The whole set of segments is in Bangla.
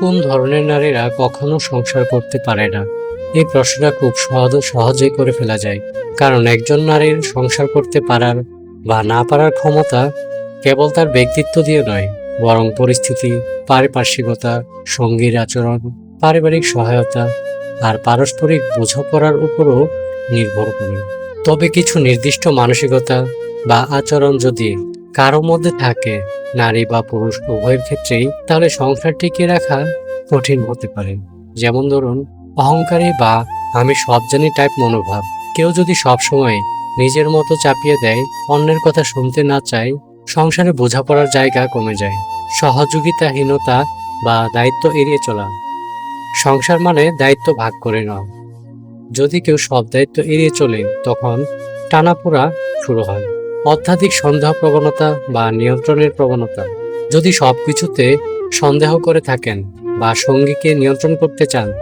কোন ধরনের নারীরা কখনো সংসার করতে পারে না? এই প্রশ্নটা খুব সহজ সহজেই করে ফেলা যায়। কারণ একজন নারীর সংসার করতে পারার বা না পারার ক্ষমতা কেবল তার ব্যক্তিত্ব দিয়ে নয়, বরং পরিস্থিতি, পারিপার্শ্বিকতা, সঙ্গীর আচরণ, পারিবারিক সহায়তা আর পারস্পরিক বোঝাপড়ার উপরও নির্ভর করে। তবে কিছু নির্দিষ্ট মানসিকতা বা আচরণ যদি কারও মধ্যে থাকে, নারী বা পুরুষ উভয়ের ক্ষেত্রেই তাহলে সংসার টিকিয়ে রাখা কঠিন হতে পারে। যেমন ধরুন, অহংকারী বা আমি সব জানি টাইপ মনোভাব। কেউ যদি সবসময় নিজের মতো চাপিয়ে দেয়, অন্যের কথা শুনতে না চায়, সংসারে বোঝাপড়ার জায়গা কমে যায়। সহযোগিতাহীনতা বা দায়িত্ব এড়িয়ে চলা। সংসার মানে দায়িত্ব ভাগ করে নাও। যদি কেউ সব দায়িত্ব এড়িয়ে চলে, তখন টানাপোড়া শুরু হয়। অত্যাধিক সন্দেহ প্রবণতা বা নিয়ন্ত্রণের প্রবণতা। যদি সবকিছুতে সন্দেহ করে থাকেন বা সঙ্গীকে নিয়ন্ত্রণ করতে চান,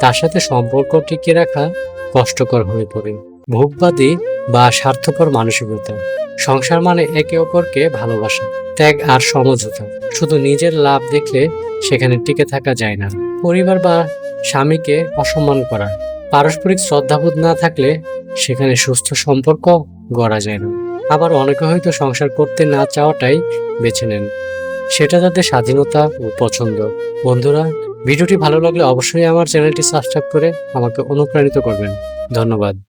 তার সাথে সম্পর্ক টিকিয়ে রাখা কষ্টকর হয়ে পড়ে। ভোগবাদী বা স্বার্থপর মানসিকতা। সংসার মানে একে অপরকে ভালোবাসা, ত্যাগ আর সমঝোতা। শুধু নিজের লাভ দেখলে সেখানে টিকে থাকা যায় না। পরিবার বা স্বামীকে অসম্মান করা। পারস্পরিক শ্রদ্ধাবোধ না থাকলে সেখানে সুস্থ সম্পর্ক গড়া যায় না। আবার অনেকে হয়তো সংসার করতে না চাওয়াটাই বেছে নেন। সেটা তাদের স্বাধীনতা ও পছন্দ। বন্ধুরা, ভিডিওটি ভালো লাগলে অবশ্যই আমার চ্যানেলটি সাবস্ক্রাইব করে আমাকে অনুপ্রাণিত করবেন। ধন্যবাদ।